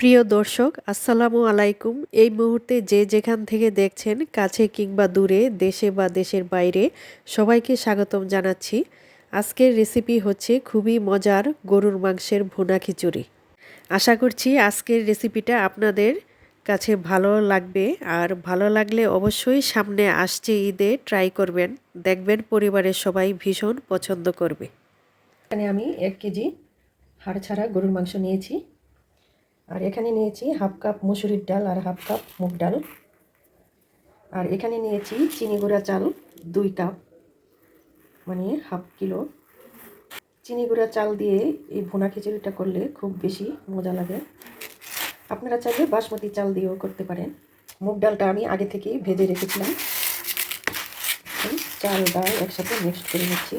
প্রিয় দর্শক, আসসালামু আলাইকুম। এই মুহূর্তে যে যেখান থেকে দেখছেন, কাছে কিংবা দূরে, দেশে বা দেশের বাইরে, সবাইকে স্বাগতম জানাচ্ছি। আজকের রেসিপি হচ্ছে খুবই মজার গরুর মাংসের ভুনা খিচুড়ি। আশা করছি আজকের রেসিপিটা আপনাদের কাছে ভালো লাগবে। আর ভালো লাগলে অবশ্যই সামনে আসছে ঈদে ট্রাই করবেন। দেখবেন পরিবারের সবাই ভীষণ পছন্দ করবে। এখানে আমি এক কেজি হাড় ছাড়া গরুর মাংস নিয়েছি। আর এখানে নিয়েছি হাফ কাপ মুসুরির ডাল আর হাফ কাপ মুগ ডাল। আর এখানে নিয়েছি চিনি গুঁড়া চাল দুই কাপ মানে হাফ কিলো। চিনি গুঁড়া চাল দিয়ে এই ভুনা খিচুড়িটা করলে খুব বেশি মজা লাগে। আপনারা চাইলে বাসমতি চাল দিয়েও করতে পারেন। মুগ ডালটা আমি আগে থেকেই ভেজে রেখেছিলাম। চাল, ডাল একসাথে মিক্সড করে নিচ্ছি।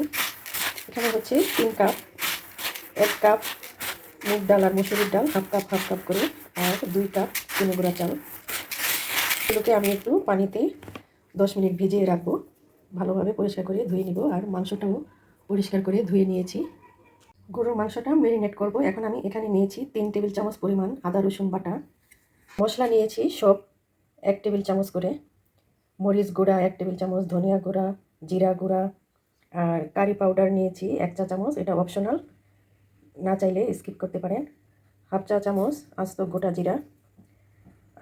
এখানে হচ্ছে তিন কাপ, এক কাপ মুগ ডাল আর মুসুরির ডাল, হাফ কাপ হাফ কাপ করে, আর দুই কাপ চিনি গুঁড়া চাল। এগুলোকে আমি একটু পানিতে দশ মিনিট ভিজিয়ে রাখব। ভালোভাবে পরিষ্কার করে ধুয়ে নিব, আর মাংসটাও পরিষ্কার করে ধুয়ে নিয়েছি। গরুর মাংসটা ম্যারিনেট করব। এখন আমি এখানে নিয়েছি তিন টেবিল চামচ পরিমাণ আদা, রসুন বাটা। মশলা নিয়েছি সব এক টেবিল চামচ করে। মরিচ গুঁড়া এক টেবিল চামচ, ধনিয়া গুঁড়া, জিরা গুঁড়া, আর কারি পাউডার নিয়েছি এক চা চামচ। এটা অপশনাল না চাইলে স্কিপ করতে পারেন। হাফ চা চামচ, আস্ত গোটা জিরা,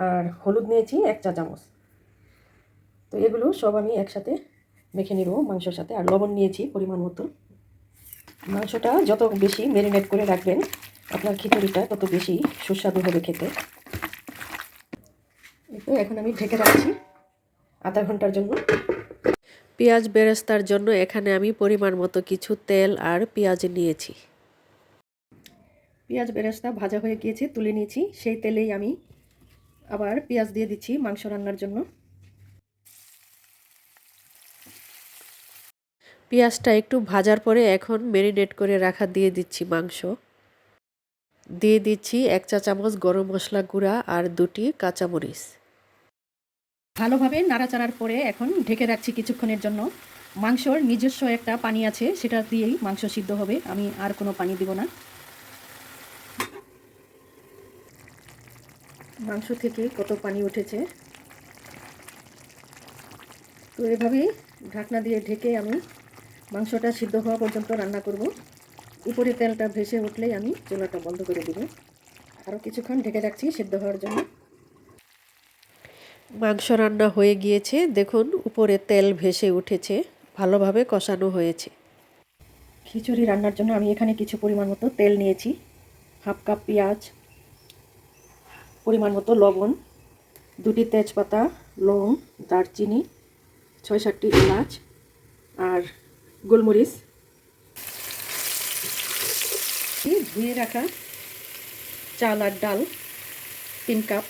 আর হলুদ নিয়েছি এক চা চামচ। তো এগুলো সব আমি একসাথে মেখে নিব মাংসর সাথে। আর লবণ নিয়েছি পরিমাণ মতো। মাংসটা যত বেশি ম্যারিনেট করে রাখবেন, আপনার খিচুড়িটা তত বেশি সুস্বাদু হবে খেতে। তো এখন আমি ঢেকে রাখছি আধা ঘণ্টার জন্য। পেঁয়াজ বেরেস্তার জন্য এখানে আমি পরিমাণ মতো কিছু তেল আর পেঁয়াজ নিয়েছি। পেঁয়াজ বেরেস্তা ভাজা হয়ে গিয়েছে, তুলে নিয়েছি। সেই তেলেই আমি আবার পেঁয়াজ দিয়ে দিচ্ছি মাংস রান্নার জন্য। পেঁয়াজটা একটু ভাজার পরে এখন ম্যারিনেট করে রাখা দিয়ে দিচ্ছি মাংস। দিয়ে দিচ্ছি এক চা চামচ গরম মশলা গুঁড়া আর দুটি কাঁচামরিচ। ভালোভাবে নাড়াচাড়ার পরে এখন ঢেকে রাখছি কিছুক্ষণের জন্য। মাংসর নিজস্ব একটা পানি আছে, সেটা দিয়েই মাংস সিদ্ধ হবে। আমি আর কোনো পানি দিব না। মাংস থেকে কত পানি উঠেছে। তো এভাবেই ঢাকনা দিয়ে ঢেকে আমি মাংসটা সিদ্ধ হওয়া পর্যন্ত রান্না করব। উপরে তেলটা ভেসে উঠলেই আমি চুলাটা বন্ধ করে দিব। আরও কিছুক্ষণ ঢেকে রাখছি সিদ্ধ হওয়ার জন্য। মাংস রান্না হয়ে গিয়েছে। দেখুন, উপরে তেল ভেসে উঠেছে। ভালোভাবে কষানো হয়েছে। খিচুড়ি রান্নার জন্য আমি এখানে কিছু পরিমাণ মতো তেল নিয়েছি। হাফ কাপ পেঁয়াজ পরিমাণ মতো লবণ, দুটি তেজপাতা, লং, দারচিনি, ছয় সাতটি এলাচ আর গোলমরিচ। ধুয়ে রাখা চাল আর ডাল, তিন কাপ।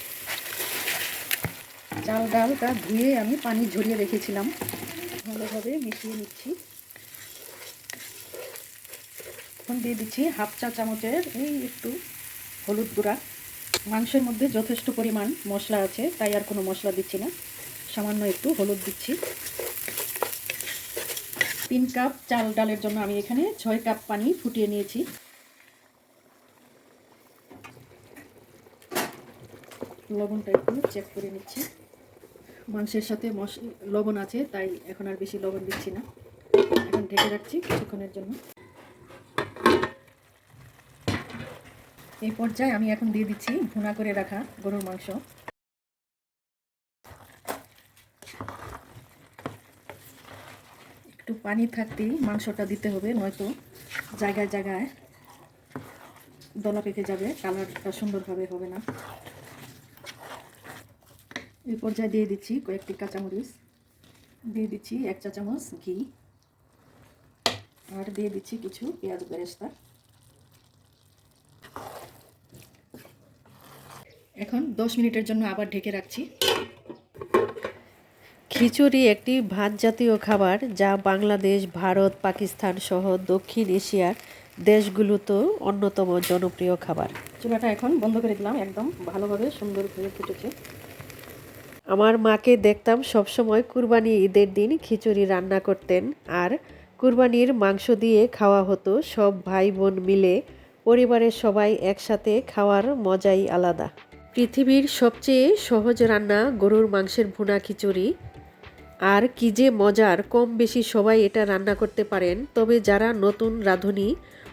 চাল ডালটা ধুয়ে আমি পানি ঝরিয়ে রেখেছিলাম। ভালোভাবে মিশিয়ে নিচ্ছি। এখন দিয়ে দিচ্ছি হাফ চা চামচের, এই একটু হলুদ গুঁড়া। মাংসের মধ্যে যথেষ্ট পরিমাণ মশলা আছে, তাই আর কোনো মশলা দিচ্ছি না। সামান্য একটু হলুদ দিচ্ছি। তিন কাপ চাল ডালের জন্য আমি এখানে ছয় কাপ পানি ফুটিয়ে নিয়েছি। লবণটা একটু চেক করে নিচ্ছি। মাংসের সাথে মশ লবণ আছে, তাই এখন আর বেশি লবণ দিচ্ছি না। এখন ঢেকে রাখছি কিছুক্ষণের জন্য। এই পর্যায়ে আমি এখন দিয়ে দিচ্ছি ভুনা করে রাখা গরুর মাংস। একটু পানি থাকতেই মাংসটা দিতে হবে, নয়তো জায়গায় জায়গায় দলা পেকে যাবে, কালারটা সুন্দরভাবে হবে না। এই পর্যায়ে দিয়ে দিচ্ছি কয়েকটি কাঁচামরিচ, দিয়ে দিচ্ছি এক চা চামচ ঘি, আর দিয়ে দিচ্ছি কিছু পেঁয়াজ বেরেস্তা। এখন দশ মিনিটের জন্য আবার ঢেকে রাখছি। খিচুড়ি একটি ভাত জাতীয় খাবার যা বাংলাদেশ ভারত পাকিস্তান সহ দক্ষিণ এশিয়ার দেশগুলোতেও অন্যতম জনপ্রিয় খাবার। চুলাটা এখন বন্ধ করে দিলাম একদম ভালোভাবে সুন্দর হয়ে ফুটেছে। আমার মাকে দেখতাম সবসময় কুরবানি ঈদের দিন খিচুড়ি রান্না করতেন আর কুরবানির মাংস দিয়ে খাওয়া হতো সব ভাই বোন মিলে পরিবারের সবাই একসাথে খাওয়ার মজাই আলাদা। পৃথিবীর সবচেয়ে সহজ রান্না গরুর মাংসের ভুনা খিচুড়ি। আর কি যে মজার কম বেশি সবাই এটা রান্না করতে পারেন। তবে যারা নতুন রাঁধুনি,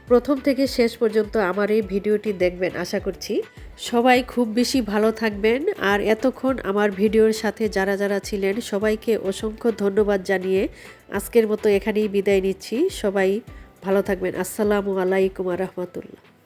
প্রথম থেকে শেষ পর্যন্ত আমার এই ভিডিওটি দেখবেন, আশা করছি। সবাই খুব বেশি ভালো থাকবেন। আর এতক্ষণ আমার ভিডিওর সাথে যারা যারা ছিলেন, সবাইকে অসংখ্য ধন্যবাদ জানিয়ে আজকের মতো এখানেই বিদায় নিচ্ছি। সবাই ভালো থাকবেন। আসসালামু আলাইকুম রহমতুল্লাহ।